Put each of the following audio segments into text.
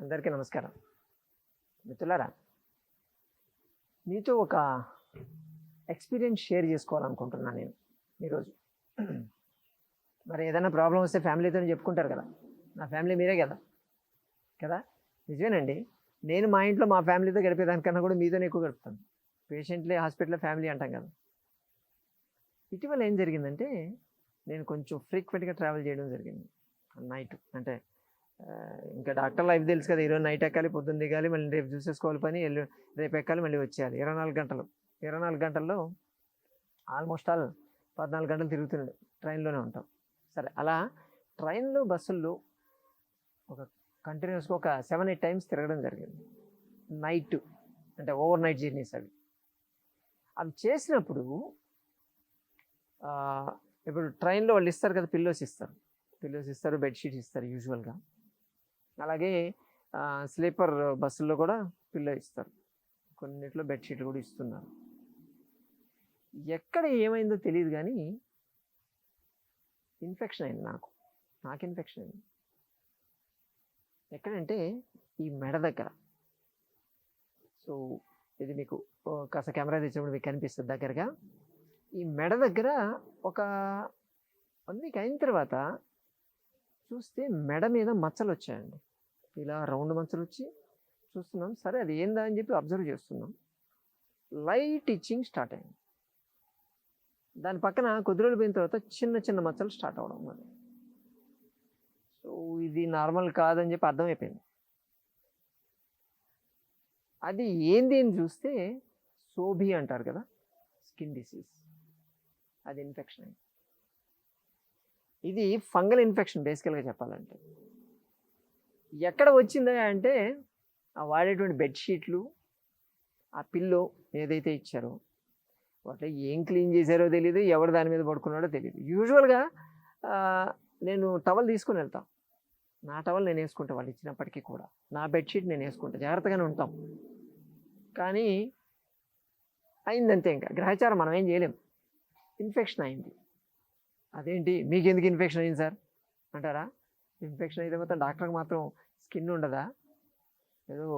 అందరికీ నమస్కారం. మిత్రులారా మీతో ఒక ఎక్స్పీరియన్స్ షేర్ చేసుకోవాలనుకుంటున్నాను నేను ఈరోజు. మరి ఏదైనా ప్రాబ్లం వస్తే ఫ్యామిలీతో చెప్పుకుంటారు కదా. నా ఫ్యామిలీ మీరే కదా. కదా? నిజమేనండి. నేను మా ఇంట్లో మా ఫ్యామిలీతో గడిపేదానికన్నా కూడా మీతోనే ఎక్కువ గడుపుతాను. పేషెంట్లే హాస్పిటల్లో ఫ్యామిలీ అంటాం కదా. ఇటీవల ఏం జరిగిందంటే నేను కొంచెం ఫ్రీక్వెంట్గా ట్రావెల్ చేయడం జరిగింది. నైట్ అంటే ఇంకా డాక్టర్ లైఫ్ తెలుసు కదా ఈరోజు నైట్ ఎక్కాలి పొద్దున్న దిగాలి మళ్ళీ రేపు చూసేసుకోవాలి పని ఎల్లు రేపు ఎక్కాలి మళ్ళీ వచ్చేయాలి. ఇరవై నాలుగు గంటలు. ఇరవై నాలుగు గంటల్లో ఆల్మోస్ట్ ఆల్ పద్నాలుగు గంటలు తిరుగుతున్నాడు. ట్రైన్లోనే ఉంటాం. సరే అలా ట్రైన్లో బస్సుల్లో ఒక కంటిన్యూస్గా ఒక సెవెన్ ఎయిట్ టైమ్స్ తిరగడం జరిగింది. నైట్ అంటే ఓవర్ నైట్ జర్నీస్ అవి. అవి చేసినప్పుడు ఇప్పుడు ట్రైన్లో వాళ్ళు ఇస్తారు కదా పిల్లోస్ ఇస్తారు. పిల్లోస్ ఇస్తారు బెడ్షీట్స్ ఇస్తారు యూజువల్గా అలాగే స్లీపర్ బస్సుల్లో కూడా పిల్లో ఇస్తారు. కొన్నిట్లో బెడ్షీట్లు కూడా ఇస్తున్నారు. ఎక్కడ ఏమైందో తెలియదు కానీ ఇన్ఫెక్షన్ అయింది నాకు. నాకు ఇన్ఫెక్షన్ అయింది. ఎక్కడంటే ఈ మెడ దగ్గర. సో ఇది మీకు కాస్త కెమెరా తెచ్చినప్పుడు మీకు కనిపిస్తుంది దగ్గరగా. ఈ మెడ దగ్గర ఒక వన్ వీక్ అయిన తర్వాత చూస్తే మెడ మీద మచ్చలు వచ్చాయండి ఇలా రౌండ్ మచ్చలు వచ్చి చూస్తున్నాం. సరే అది ఏందా అని చెప్పి అబ్జర్వ్ చేస్తున్నాం. లైట్ ఇచ్చింగ్ స్టార్ట్ అయింది. దాని పక్కన కొద్ది రోజులు పోయిన తర్వాత చిన్న చిన్న మచ్చలు స్టార్ట్ అవడం మరి సో ఇది నార్మల్ కాదని చెప్పి అర్థమైపోయింది. అది ఏంది అని చూస్తే సోబి అంటారు కదా స్కిన్ డిసీజ్. అది ఇన్ఫెక్షన్ అయింది. ఇది ఫంగల్ ఇన్ఫెక్షన్ బేసికల్గా చెప్పాలంటే. ఎక్కడ వచ్చిందా అంటే ఆ వాడేటువంటి బెడ్షీట్లు ఆ పిల్లో ఏదైతే ఇచ్చారో వాటిలో ఏం క్లీన్ చేశారో తెలియదు ఎవరు దాని మీద పడుకున్నాడో తెలియదు యూజువల్గా నేను టవల్ తీసుకుని వెళ్తాను నా టవల్ నేను వేసుకుంటా వాళ్ళు ఇచ్చినప్పటికీ కూడా. నా బెడ్షీట్ నేను వేసుకుంటా. జాగ్రత్తగానే ఉంటాం. కానీ అయిందంతే ఇంకా. గ్రహచారం మనం ఏం చేయలేం. ఇన్ఫెక్షన్ అయింది. అదేంటి? మీకు ఎందుకు ఇన్ఫెక్షన్ అయింది సార్? అంటారా? ఇన్ఫెక్షన్ అయితే మాత్రం డాక్టర్కి మాత్రం స్కిన్ ఉండదా? ఏదో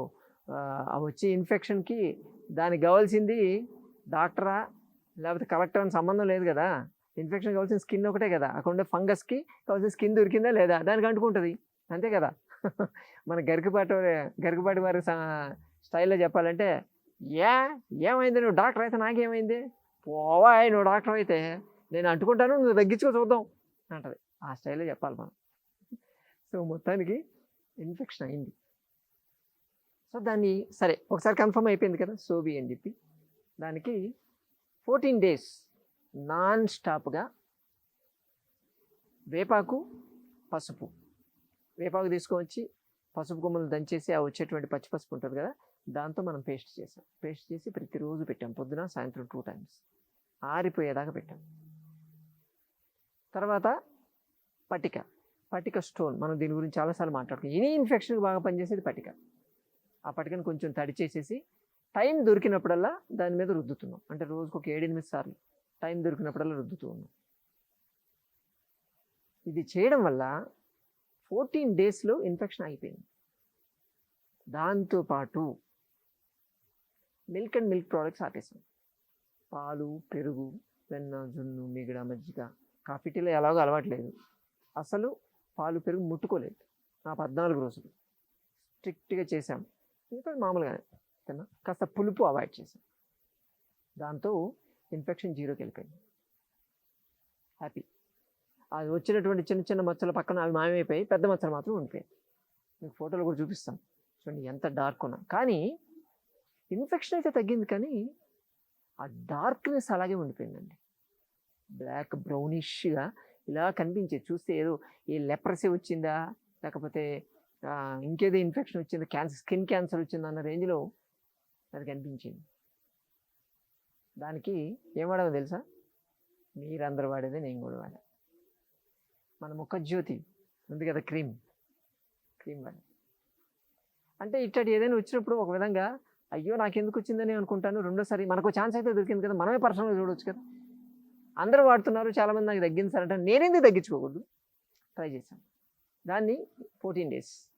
అవి వచ్చే ఇన్ఫెక్షన్కి దానికి కావాల్సింది డాక్టరా? లేకపోతే కలెక్టర్ అని సంబంధం లేదు కదా? ఇన్ఫెక్షన్ కావాల్సిన స్కిన్ ఒకటే కదా? అక్కడ ఉండే ఫంగస్కి కావాల్సిన స్కిన్ దొరికిందా లేదా? దానికి అంటుకుంటుంది. అంతే కదా? మన గరికపాటి గరికపాటి వారి స్టైల్లో చెప్పాలంటే ఏ ఏమైంది? నువ్వు డాక్టర్ అయితే నాకేమైంది? పోవా నువ్వు డాక్టర్ అయితే నేను అంటుకుంటాను నువ్వు తగ్గించుకో చూద్దాం. అంటది. ఆ స్టైల్లో చెప్పాలి మనం. సో మొత్తానికి ఇన్ఫెక్షన్ అయింది. సో దాన్ని సరే ఒకసారి కన్ఫర్మ్ అయిపోయింది కదా సోబి అని చెప్పి. దానికి ఫోర్టీన్ డేస్ నాన్ స్టాప్గా వేపాకు పసుపు. వేపాకు తీసుకొచ్చి పసుపు కొమ్మలు దంచేసి ఆ వచ్చేటువంటి పచ్చి పసుపు ఉంటుంది కదా దాంతో మనం పేస్ట్ చేసాం. పేస్ట్ చేసి ప్రతిరోజు పెట్టాం పొద్దున సాయంత్రం టూ టైమ్స్ ఆరిపోయేదాకా పెట్టాం. తర్వాత పటిక పటిక స్టోన్. మనం దీని గురించి చాలాసార్లు మాట్లాడుకున్నాం. ఎనీ ఇన్ఫెక్షన్కి బాగా పనిచేసేది పటిక. ఆ పటికను కొంచెం తడి చేసేసి టైం దొరికినప్పుడల్లా దాని మీద రుద్దుతున్నాం. అంటే రోజుకు ఒక ఏడెనిమిది సార్లు టైం దొరికినప్పుడల్లా రుద్దుతూ ఉన్నాం. ఇది చేయడం వల్ల ఫోర్టీన్ డేస్లో ఇన్ఫెక్షన్ అయిపోయింది దాంతోపాటు మిల్క్ అండ్ మిల్క్ ప్రోడక్ట్స్ ఆపేసాం. పాలు పెరుగు వెన్న జున్ను మిగడ మజ్జిగ కాఫీ టీలో ఎలాగో అలవాట్లేదు అసలు పాలు పెరుగు ముట్టుకోలేదు. ఆ పద్నాలుగు రోజులు. స్ట్రిక్ట్గా చేసాం ఇంకా మామూలుగానే తిన్నా. కాస్త పులుపు అవాయిడ్ చేసాం దాంతో ఇన్ఫెక్షన్ జీరోకి వెళ్ళిపోయింది. హ్యాపీ. అది వచ్చినటువంటి చిన్న చిన్న మచ్చల పక్కన అవి మాయమైపోయి పెద్ద మచ్చలు మాత్రం ఉండిపోయాయి. మీకు ఫోటోలు కూడా చూపిస్తాం. చూడండి ఎంత డార్క్ ఉన్నా. కానీ ఇన్ఫెక్షన్ అయితే తగ్గింది కానీ ఆ డార్క్నెస్ అలాగే ఉండిపోయిందండి. బ్లాక్ బ్రౌనిష్గా ఇలా కనిపించేది. చూస్తే ఏదో ఏ లెప్రసీ వచ్చిందా? లేకపోతే ఇంకేదో ఇన్ఫెక్షన్ వచ్చిందా? క్యాన్సర్ స్కిన్ క్యాన్సర్ వచ్చిందా? అన్న రేంజ్లో అది కనిపించింది. దానికి ఏం వాడామో తెలుసా? మీరందరూ వాడేది నేను కూడా వాడా. మన ముఖ జ్యోతి ఉంది కదా క్రీమ్. క్రీమ్ వాడా. అంటే ఇట్టటి ఏదైనా వచ్చినప్పుడు ఒక విధంగా అయ్యో నాకు ఎందుకు వచ్చిందని అనుకుంటాను. రెండోసారి మనకు ఛాన్స్ అయితే దొరికింది కదా. మనమే పర్సనల్గా చూడవచ్చు కదా. అందరూ వాడుతున్నారు చాలామంది నాకు తగ్గించారంటే సార్ నేనేందుకు తగ్గించుకోకూడదు? ట్రై చేశాను. దాన్ని ఫోర్టీన్ డేస్.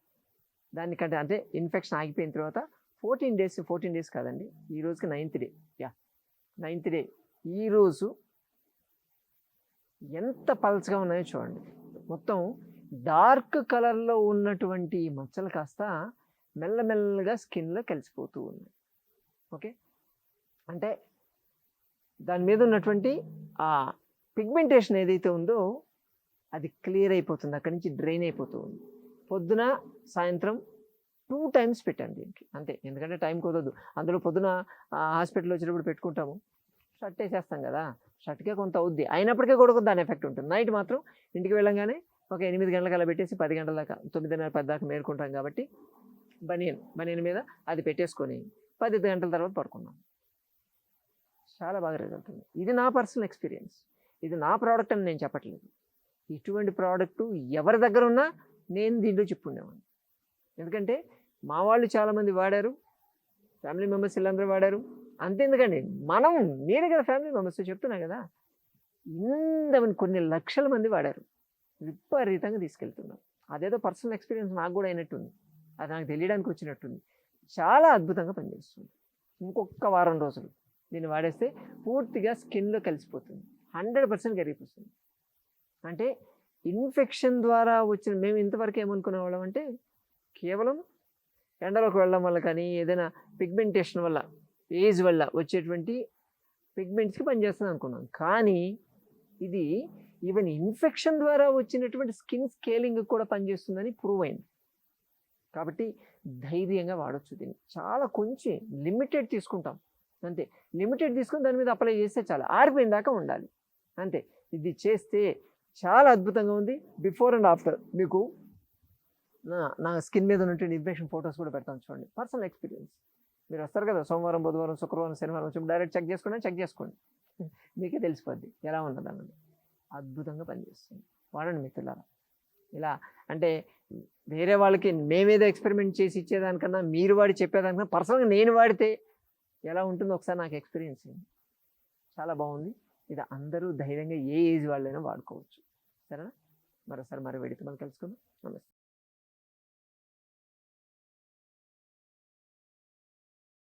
దానికంటే అంటే ఇన్ఫెక్షన్ ఆగిపోయిన తర్వాత ఫోర్టీన్ డేస్ ఫోర్టీన్ డేస్ కాదండి ఈ రోజుకి ninth day. Yeah ninth day. ఈరోజు ఎంత పల్చగా ఉన్నాయో చూడండి. మొత్తం డార్క్ కలర్లో ఉన్నటువంటి మచ్చలు కాస్త మెల్లమెల్లగా స్కిన్లో కలిసిపోతూ ఉన్నాయి. ఓకే? అంటే దాని మీద ఉన్నటువంటి ఆ పిగ్మెంటేషన్ ఏదైతే ఉందో అది క్లియర్ అయిపోతుంది. అక్కడి నుంచి డ్రైన్ అయిపోతుంది పొద్దున సాయంత్రం టూ టైమ్స్ పెట్టాను దీనికి. అంతే. ఎందుకంటే టైం కుదరదు. అందులో పొద్దున హాస్పిటల్ వచ్చేటప్పుడు పెట్టుకుంటాము. షర్ట్ వేసేస్తాం కదా. షర్ట్కే కొంత అవుద్ది. అయినప్పటికీ కూడా దాని ఎఫెక్ట్ ఉంటుంది. నైట్ మాత్రం ఇంటికి వెళ్ళంగానే ఒక ఎనిమిది గంటలకు అలా పెట్టేసి పది గంటల దాకా తొమ్మిదిన్నర పది దాకా మేలుకుంటాం కాబట్టి బనియన్ బనియన్ మీద అది పెట్టేసుకొని పది గంటల తర్వాత పడుకున్నాం. చాలా బాగా రిజల్ట్ ఉంది ఇది నా పర్సనల్ ఎక్స్పీరియన్స్. ఇది నా ప్రోడక్ట్ అని నేను చెప్పట్లేదు. ఇటువంటి ప్రోడక్ట్ ఎవరి దగ్గర ఉన్నా నేను దీంట్లో చెప్పుండేవాడిని ఎందుకంటే మా వాళ్ళు చాలామంది వాడారు. ఫ్యామిలీ మెంబర్స్ వీళ్ళందరూ వాడారు. అంతేందుకండి మనం నేనే కదా ఫ్యామిలీ మెంబర్స్ చెప్తున్నా కదా. ఇంతమంది కొన్ని లక్షల మంది వాడారు. విపరీతంగా తీసుకెళ్తున్నారు అదేదో పర్సనల్ ఎక్స్పీరియన్స్ నాకు కూడా అయినట్టుంది. అది నాకు తెలియడానికి వచ్చినట్టుంది. చాలా అద్భుతంగా పనిచేస్తుంది. ఇంకొక వారం రోజులు. దీన్ని వాడేస్తే పూర్తిగా స్కిన్లో కలిసిపోతుంది. హండ్రెడ్ పర్సెంట్ కరిగిపోతుంది. అంటే ఇన్ఫెక్షన్ ద్వారా వచ్చిన మేము ఇంతవరకు ఏమనుకునే వాళ్ళం అంటే కేవలం ఎండలోకి వెళ్ళడం వల్ల కానీ ఏదైనా పిగ్మెంటేషన్ వల్ల ఏజ్ వల్ల వచ్చేటువంటి పిగ్మెంట్స్కి పనిచేస్తుంది అనుకున్నాం. కానీ ఇది ఈవెన్ ఇన్ఫెక్షన్ ద్వారా వచ్చినటువంటి స్కిన్ స్కేలింగ్ కూడా పనిచేస్తుందని ప్రూవ్ అయింది. కాబట్టి ధైర్యంగా వాడచ్చు దీన్ని. చాలా కొంచెం లిమిటెడ్ తీసుకుంటాం. అంతే. లిమిటెడ్ తీసుకుని దాని మీద అప్లై చేస్తే చాలా. ఆరిపోయిన దాకా ఉండాలి. అంతే. ఇది చేస్తే చాలా అద్భుతంగా ఉంది. బిఫోర్ అండ్ ఆఫ్టర్ మీకు నా నా స్కిన్ మీద ఉన్నటువంటి ఇన్ఫెక్షన్ ఫొటోస్ కూడా పెడతాను చూడండి. పర్సనల్ ఎక్స్పీరియన్స్ మీరు వస్తారు కదా సోమవారం బుధవారం శుక్రవారం శనివారం వచ్చి డైరెక్ట్ చెక్ చేసుకోండి చెక్ చేసుకోండి. మీకే తెలిసిపోద్ది ఎలా ఉన్నది అన్నది. అద్భుతంగా పనిచేస్తుంది. వాడండి మిత్రులారా ఇలా అంటే వేరే వాళ్ళకి మేమేదో ఎక్స్పెరిమెంట్ చేసి ఇచ్చేదానికన్నా మీరు వాడి చెప్పేదానికన్నా పర్సనల్గా నేను వాడితే ఎలా ఉంటుందో ఒకసారి నాకు ఎక్స్పీరియన్స్ అయింది చాలా బాగుంది. ఇది అందరూ ధైర్యంగా ఏ ఏజ్ వాళ్ళైనా వాడుకోవచ్చు. సరేనా? మరోసారి మరో వెడితే మనం కలుసుకుందాం. నమస్తే.